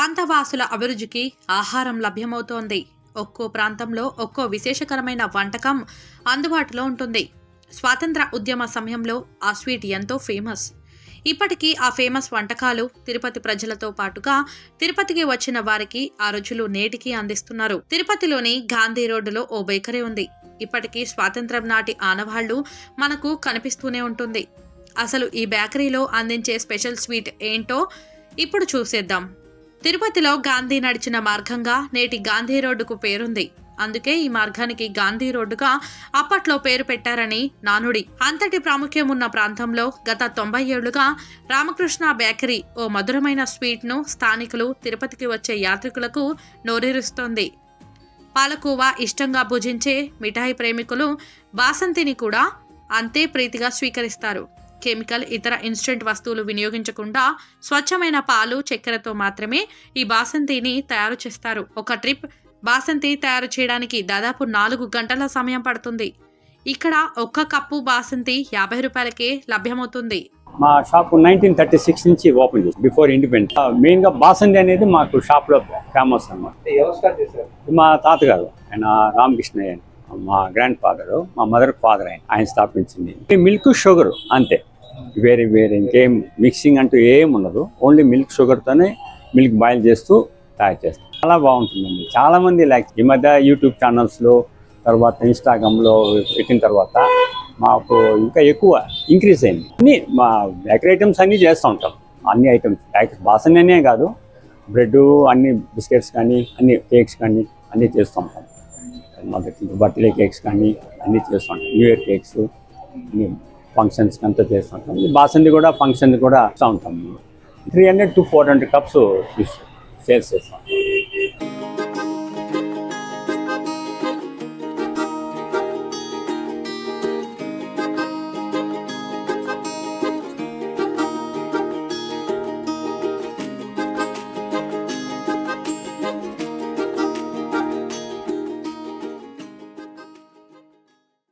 ప్రాంతవాసుల అభిరుచికి ఆహారం లభ్యమవుతోంది. ఒక్కో ప్రాంతంలో ఒక్కో విశేషకరమైన వంటకం అందుబాటులో ఉంటుంది. స్వాతంత్ర ఉద్యమ సమయంలో ఆ స్వీట్ ఎంతో ఫేమస్. ఇప్పటికీ ఆ ఫేమస్ వంటకాలు తిరుపతి ప్రజలతో పాటుగా తిరుపతికి వచ్చిన వారికి ఆ రుచులు నేటికి అందిస్తున్నారు. తిరుపతిలోని గాంధీ రోడ్డులో ఓ బేకరీ ఉంది. ఇప్పటికీ స్వాతంత్రం నాటి ఆనవాళ్ళు మనకు కనిపిస్తూనే ఉంటుంది. అసలు ఈ బేకరీలో అందించే స్పెషల్ స్వీట్ ఏంటో ఇప్పుడు చూసేద్దాం. తిరుపతిలో గాంధీ నడిచిన మార్గంగా నేటి గాంధీ రోడ్డుకు పేరుంది. అందుకే ఈ మార్గానికి గాంధీ రోడ్డుగా అప్పట్లో పేరు పెట్టారని నానుడి. అంతటి ప్రాముఖ్యం ఉన్న ప్రాంతంలో గత తొంభై ఏళ్ళుగా రామకృష్ణ బేకరీ ఓ మధురమైన స్వీట్ను స్థానికులు తిరుపతికి వచ్చే యాత్రికులకు నోరిరుస్తోంది. పాలకోవా ఇష్టంగా భుజించే మిఠాయి ప్రేమికులు బాసంతిని కూడా అంతే ప్రీతిగా స్వీకరిస్తారు. కెమికల్ ఇతర ఇన్స్టెంట్ వస్తువులు వినియోగించకుండా స్వచ్ఛమైన పాలు చక్కెరతో మాత్రమే ఈ బాసంతిని తయారు చేస్తారు. ఒక ట్రిప్ బాసంతి తయారు చేయడానికి దాదాపు నాలుగు గంటల సమయం పడుతుంది. ఇక్కడ ఒక్క కప్పు బాసంతి యాభై రూపాయలకే లభ్యమవుతుంది. మా షాప్ నైన్టీన్ థర్టీ సిక్స్ నుంచి ఓపెన్ చేసి బిఫోర్ ఇండిపెండెంట్ మెయిన్గా బాసంది అనేది మాకు షాప్లో ఫేమస్ చేశారు? మా తాతగారు ఆయన రామకృష్ణయ్య. మా గ్రాండ్ ఫాదర్ మా మదర్ ఫాదర్ ఆయన ఆయన స్థాపించింది. మిల్క్ షుగర్ అంతే. వేరే వేరే ఇంకేం మిక్సింగ్ అంటూ ఏం ఉండదు. ఓన్లీ మిల్క్ షుగర్తోనే మిల్క్ బాయిల్ చేస్తూ తయారు చేస్తాం. చాలా బాగుంటుందండి. చాలా మంది లైక్ ఈ మధ్య యూట్యూబ్ ఛానల్స్లో తర్వాత ఇన్స్టాగ్రామ్లో పెట్టిన తర్వాత మాకు ఇంకా ఎక్కువ ఇంక్రీజ్ అయింది. అన్ని మా బేకరీ ఐటమ్స్ అన్నీ చేస్తూ ఉంటాం. అన్ని ఐటమ్స్ బాసననే కాదు బ్రెడ్ అన్ని బిస్కెట్స్ కానీ అన్ని కేక్స్ కానీ అన్నీ చేస్తూ ఉంటాం. మొదటి బర్త్డే కేక్స్ కానీ అన్నీ చేస్తూ ఉంటాం. న్యూ ఇయర్ కేక్స్ అన్నీ ఫంక్షన్స్ అంతా చేస్తూ ఉంటాం. బాసంది కూడా ఫంక్షన్ కూడా ఇస్తూ ఉంటాం. Three hundred to four hundred cups sales చేస్తాం